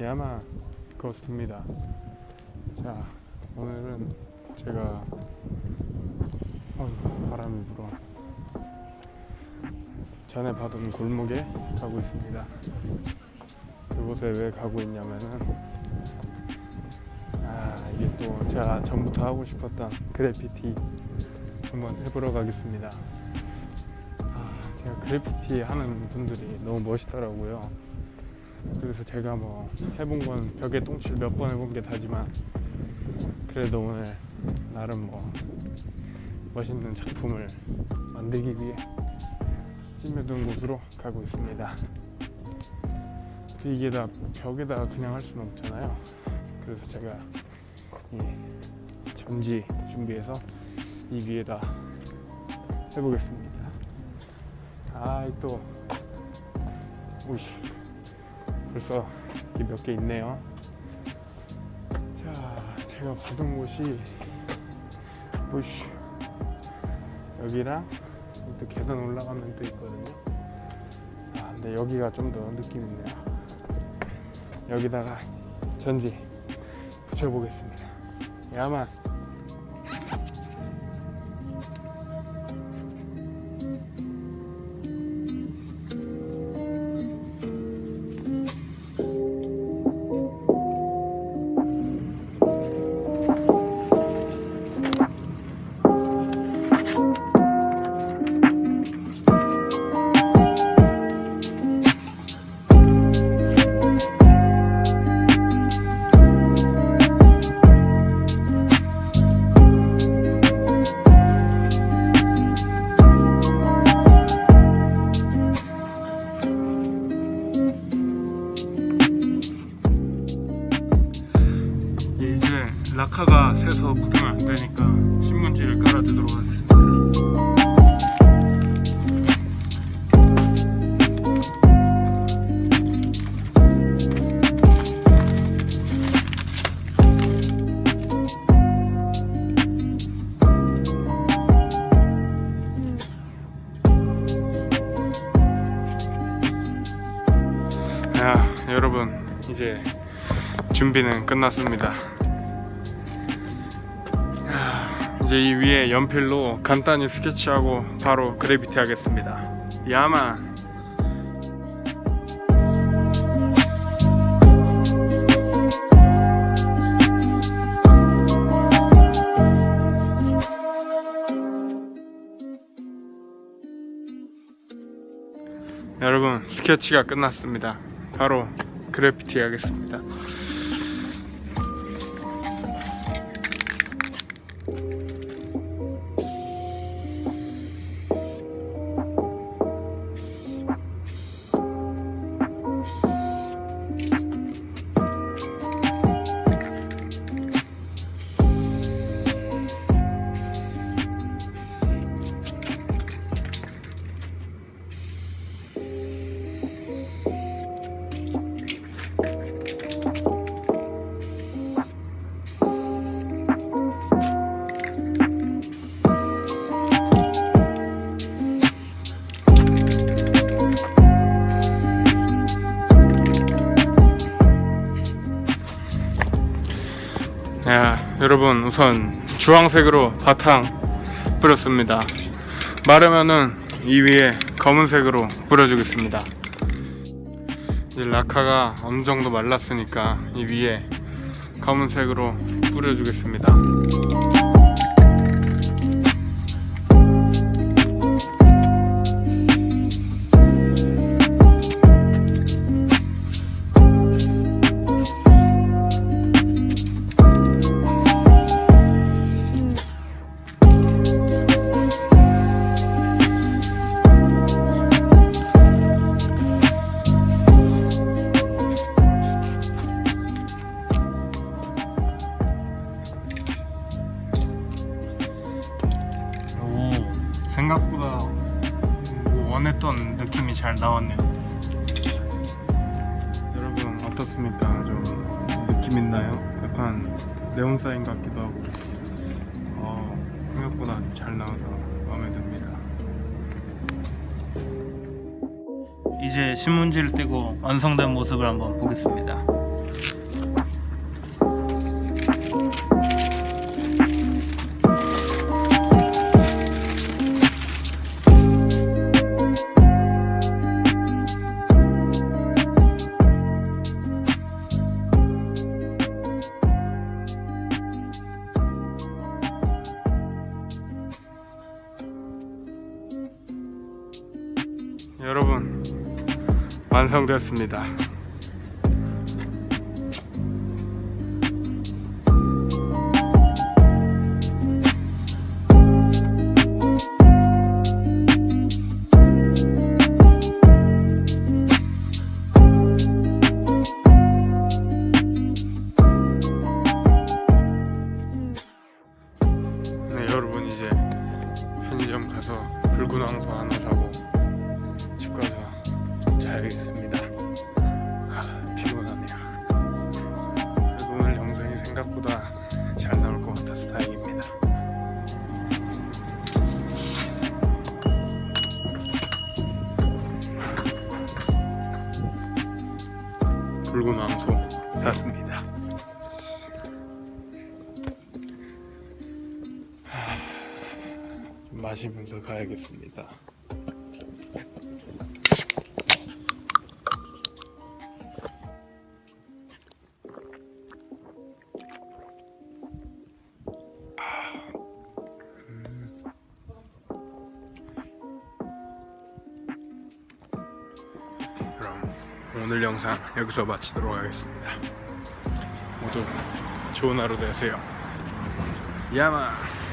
야마 코스입니다. 자, 오늘은 제가 어휴, 바람이 불어. 전에 봐둔 골목에 가고 있습니다. 그곳에 왜 가고 있냐면은 아 이게 또 제가 전부터 하고 싶었던 그래피티 한번 해보러 가겠습니다. 아 제가 그래피티 하는 분들이 너무 멋있더라고요. 그래서 제가 뭐 해본 건 벽에 똥칠 몇 번 해본 게 다지만 그래도 오늘 나름 뭐 멋있는 작품을 만들기 위해 찜해둔 곳으로 가고 있습니다. 또 이게 다 벽에다 그냥 할 수는 없잖아요. 그래서 제가 이 전지 준비해서 이 위에다 해보겠습니다. 아, 또 오씨 벌써 몇 개 있네요. 자, 제가 받은 곳이 오씨 여기랑 또 계단 올라가면 또 있거든요. 아, 근데 여기가 좀 더 느낌 있네요. 여기다가 전지 붙여보겠습니다. 야만. 라카가 새서 묻으면 안 되니까 신문지를 깔아주도록 하겠습니다. 야, 여러분 이제 준비는 끝났습니다. 이제 이 위에 연필로 간단히 스케치하고 바로 그래비티 하겠습니다. 야마. 여러분 스케치가 끝났습니다. 바로 그래피티 하겠습니다. 여러분 우선 주황색으로 바탕 뿌렸습니다. 마르면은 이 위에 검은색으로 뿌려주겠습니다. 이제 라카가 어느 정도 말랐으니까 이 위에 검은색으로 뿌려주겠습니다. 생각보다 뭐 원했던 느낌이 잘 나왔네요 여러분 어떻습니까 좀 느낌 있나요? 약간 네온 사인 같기도 하고 어, 생각보다 잘 나와서 마음에 듭니다 이제 신문지를 떼고 완성된 모습을 한번 보겠습니다. 완성되었습니다. 생각보다 잘 나올 것 같아서 다행입니다. 붉은 황소 샀습니다. 좀 마시면서 가야겠습니다. 오늘 영상 여기서 마치도록 하겠습니다. 모두 좋은 하루 되세요. 야마.